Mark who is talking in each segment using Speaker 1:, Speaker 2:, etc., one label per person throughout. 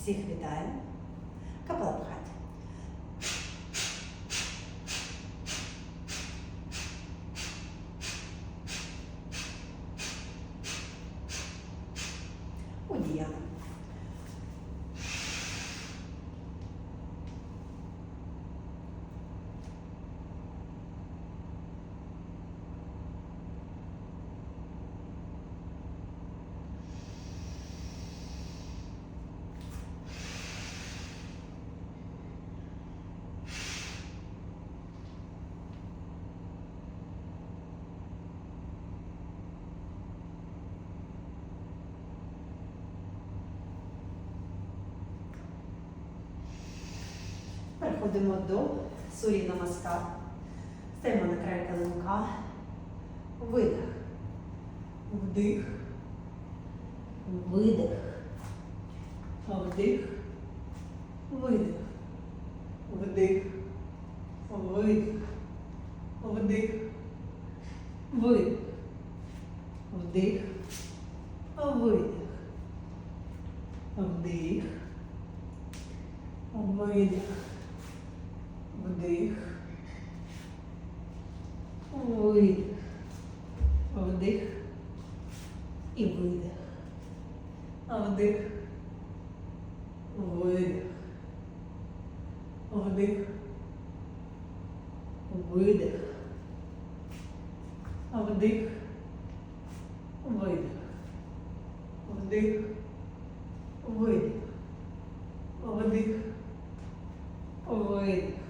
Speaker 1: Всіх вітаю. Капелапхаті. Переходимо до сурі намаскар. Стаємо на край килимка. Видих. Вдих. Видих. Вдих. Видих. Вдих. Видих. Вдих. Видих. Вдих. Видих. Вдих. Видих. Вдих. Видих. Вдих. І видих. Вдих. Видих. Вдих. Видих. Вдих. Видих. Вдих. Видих. Вдих. Видих.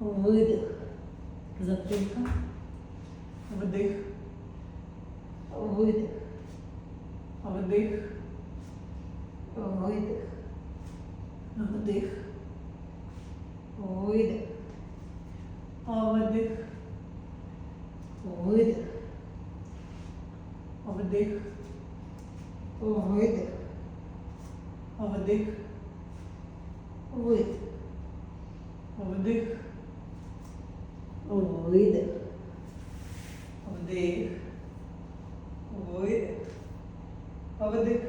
Speaker 1: Видих. Затримка. Вдих. Видих. Вдих. Видих. Вдих. Видих. Вдих. Видих. Вдих. Видих. Вдих. Видих. Вдих. Oida. Odeio. Oida. Odeio.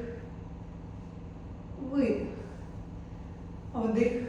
Speaker 1: Oida. Odeio.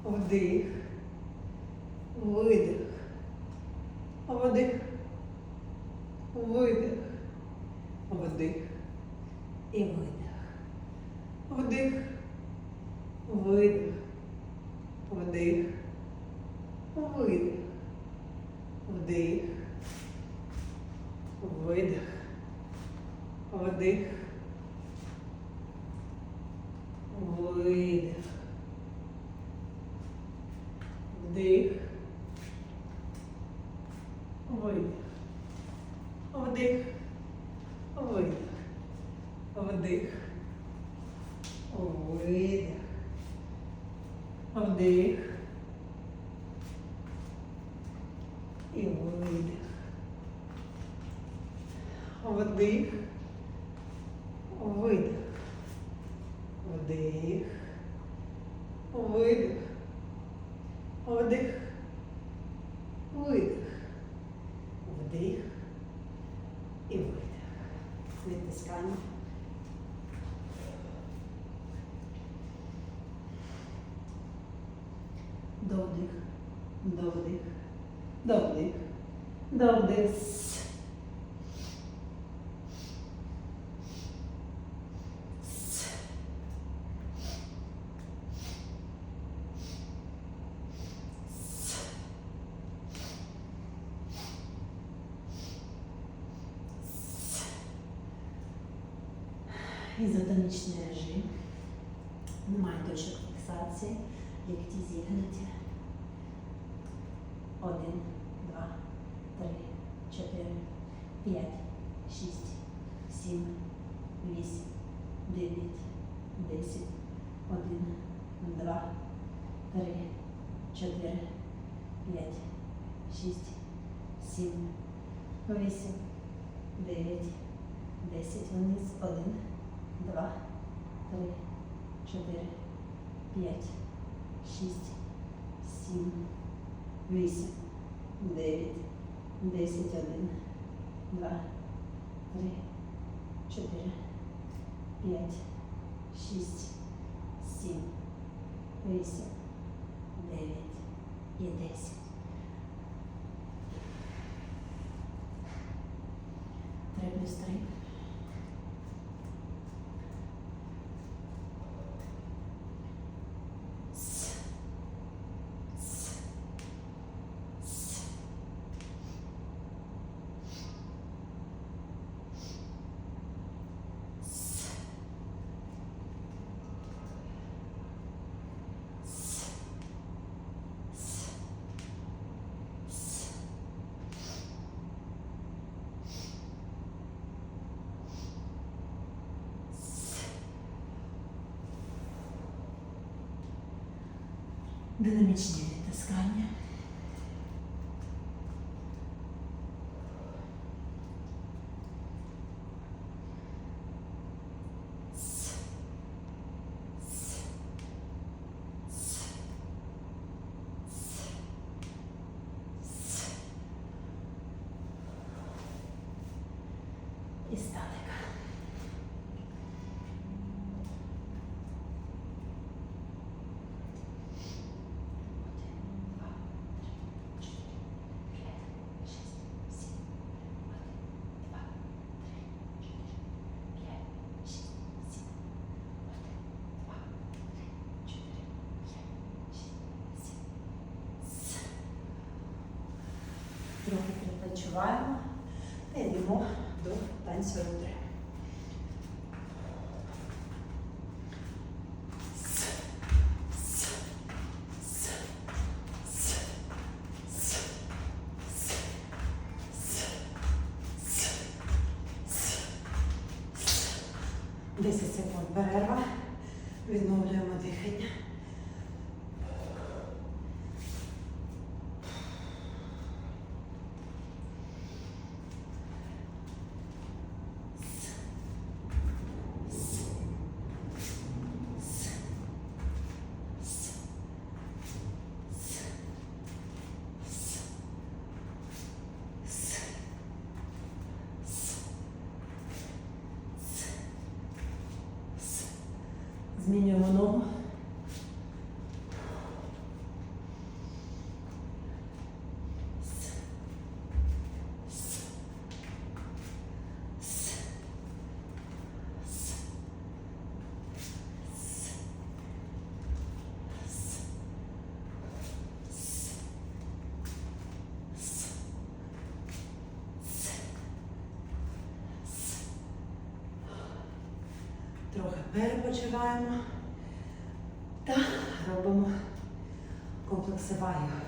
Speaker 1: Вдих. Видих. Вдих. Видих. Вдих. І видих. Вдих. day, І видих. Відтискання. Довдих. Довдих. Довдих. Довдих. Фіксації, лікті. Один, два, три, чотири, п'ять, шість, сім, вісім, дев'ять, десять, один, два, три, чотири, п'ять, шість, сім, вісім, дев'ять, десять, вниз, один, два, п'ять, шість, сім, вісім, дев'ять, десять, один, два, три, чотири, п'ять, шість, сім, вісім, дев'ять і десять. Три плюс три. Динамічні відтискання. І статика. Один, два, три, чотири, п'ять, шість, сім. Один, два, три, чотири, п'ять, шість, сім. Один, два, три, чотири, п'ять, шість, сім. Трохи перепочиваємо та йдемо до танцю рудри. Перепочиваємо та робимо комплексиваю. Талучники.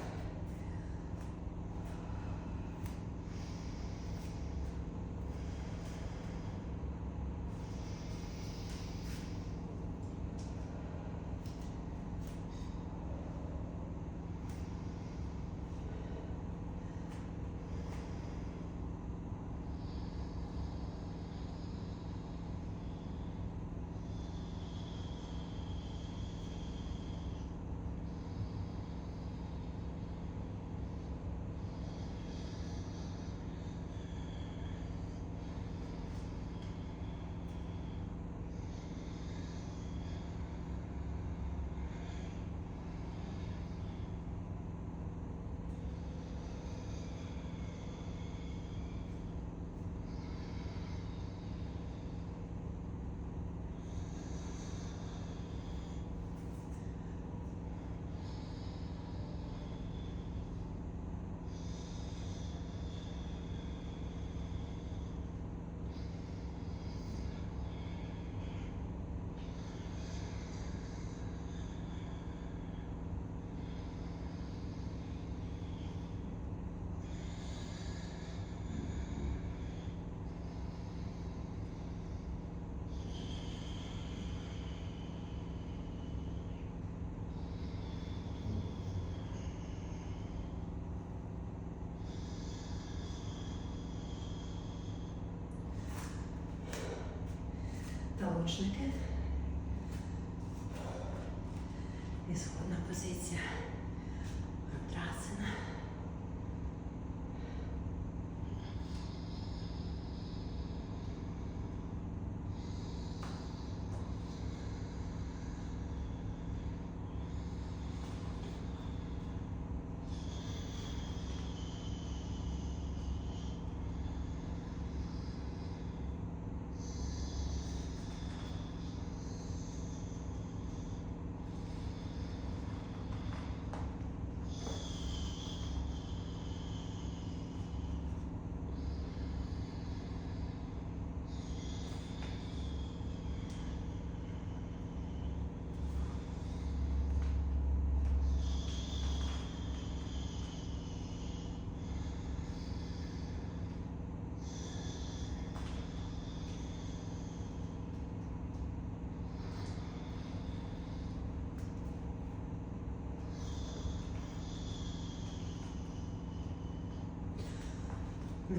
Speaker 1: Ісходна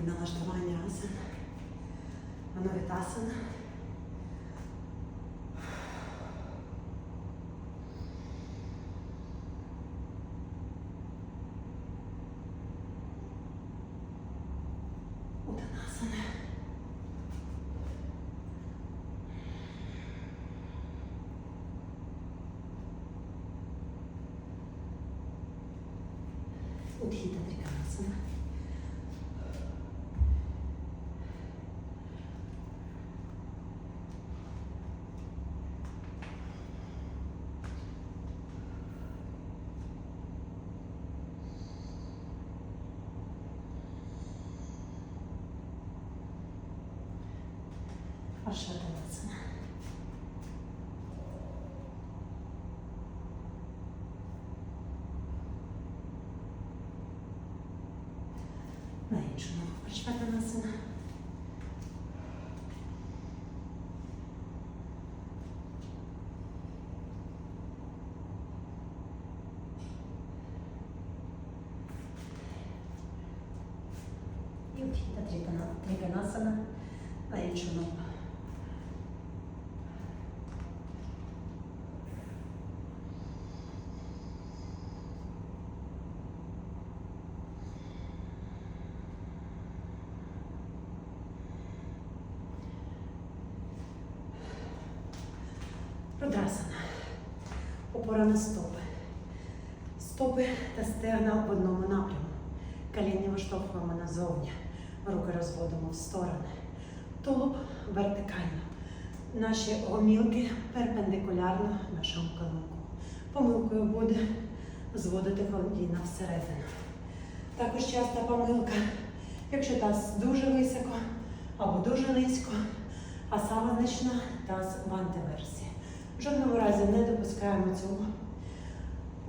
Speaker 1: налаштування асан. Манавітасана. Утанасана. Удхіта Триканасана. Аршатанасана. На іншу іншому Аршатанасана. І вхід Триканасана на іншому Рудрасана. Опора на стопи. Стопи та стегна в одному напряму. Коління виштовхуємо назовні. Руки розводимо в сторони. Тулуб вертикально. Наші гомілки перпендикулярно нашому колонку. Помилкою буде зводити коліна всередину. Також часта помилка, якщо таз дуже високо або дуже низько, а саме значна таз в антиверсії. В жодному разі не допускаємо цього.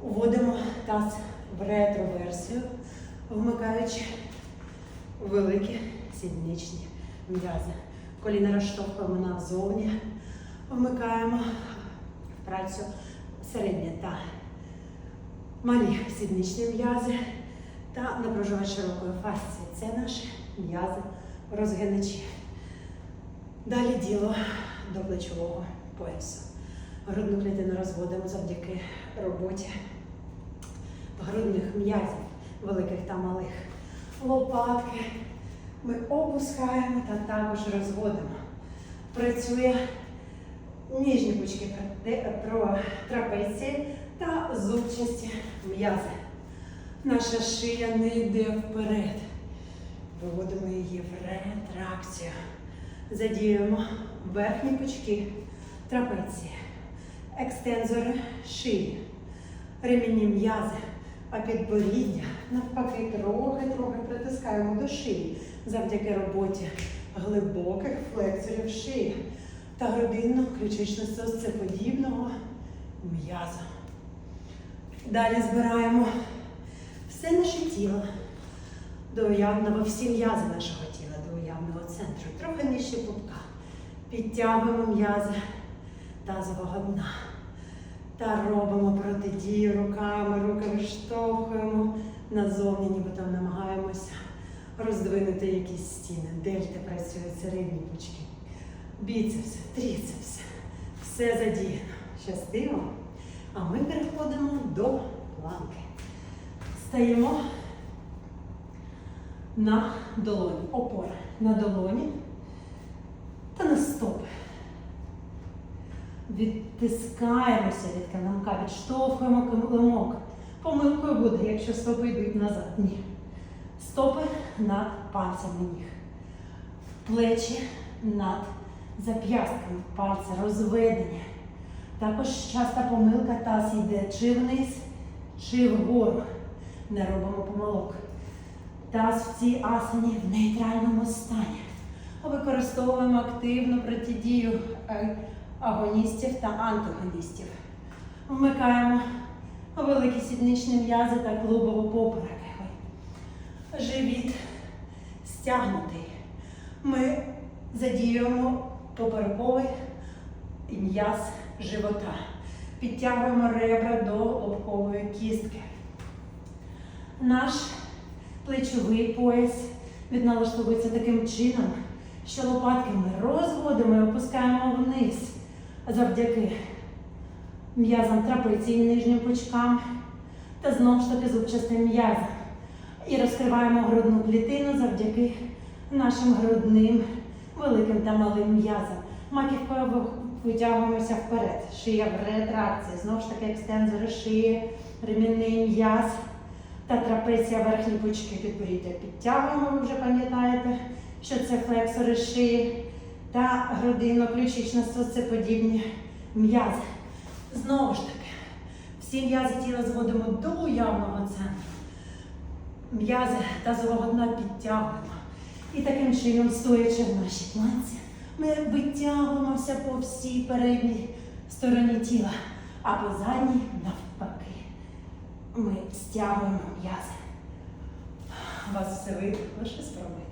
Speaker 1: Уводимо таз в ретроверсію, вмикаючи великі сідничні м'язи. Коліна розштовхуємо назовні, вмикаємо в працю середня та малі сідничні м'язи та напружувач широкої фасції. Це наші м'язи розгиначі. Далі діло до плечового поясу. Грудну клітину розводимо завдяки роботі грудних м'язів, великих та малих. Лопатки ми опускаємо та також розводимо. Працює ніжні пучки про трапеції та зубчасті м'язи. Наша шия не йде вперед. Виводимо її в ретракцію. Задіюємо верхні пучки трапеції, екстензори шиї, ремінні м'язи, а підборіддя навпаки трохи-трохи притискаємо до шиї завдяки роботі глибоких флексорів шиї та грудинно-ключично-сосцеподібного м'яза. Далі збираємо все наше тіло до уявного, всі м'язи нашого тіла до уявного центру. Трохи нижче пупка. Підтягуємо м'язи тазового дна. Та робимо протидію руками, руки виштовхуємо назовні, нібито намагаємося роздвинути якісь стіни. Дельти працюють середні пучки. біцепси, тріцепси. Все задіяно. Щастиво. А ми переходимо до планки. Стаємо на долоні. Опора на долоні та на стопи. Відтискаємося від килимка, відштовхуємо килимок. Помилкою буде, якщо стопи йдуть назад. Ні. Стопи над пальцями ніг. Плечі над зап'ястками, пальці розведені. Також часта помилка таз йде чи вниз, чи вгору. Не робимо помилок. Таз в цій асані в нейтральному стані. Використовуємо активну протидію е, агоністів та антагоністів. Вмикаємо великі сідничні м'язи та клубово-поперековий. Живіт стягнутий. Ми задіюємо поперековий м'яз живота. Підтягуємо ребра до лобкової кістки. Наш плечовий пояс відналаштовується таким чином, що лопатки ми розводимо і опускаємо вниз завдяки м'язам трапеції нижнім пучкам та знову ж таки зубчастим м'язам. І розкриваємо грудну клітину завдяки нашим грудним великим та малим м'язам. Маківкою витягуємося вперед. Шия в ретракції. Знову ж таки екстензори шиї, ремінний м'яз та трапеція верхні пучки підборіддя. Підтягуємо, ви вже пам'ятаєте, що це флексори шиї та грудино-ключично це подібні м'язи. Знову ж таки, всі м'язи тіла зводимо до уявного центру. М'язи тазового дна підтягуємо. І таким чином, стоячи в нашій планці, ми витягуємося по всій передній стороні тіла, а по задній навпаки. Ми стягуємо м'язи. У вас все вийде, лише спробуйте.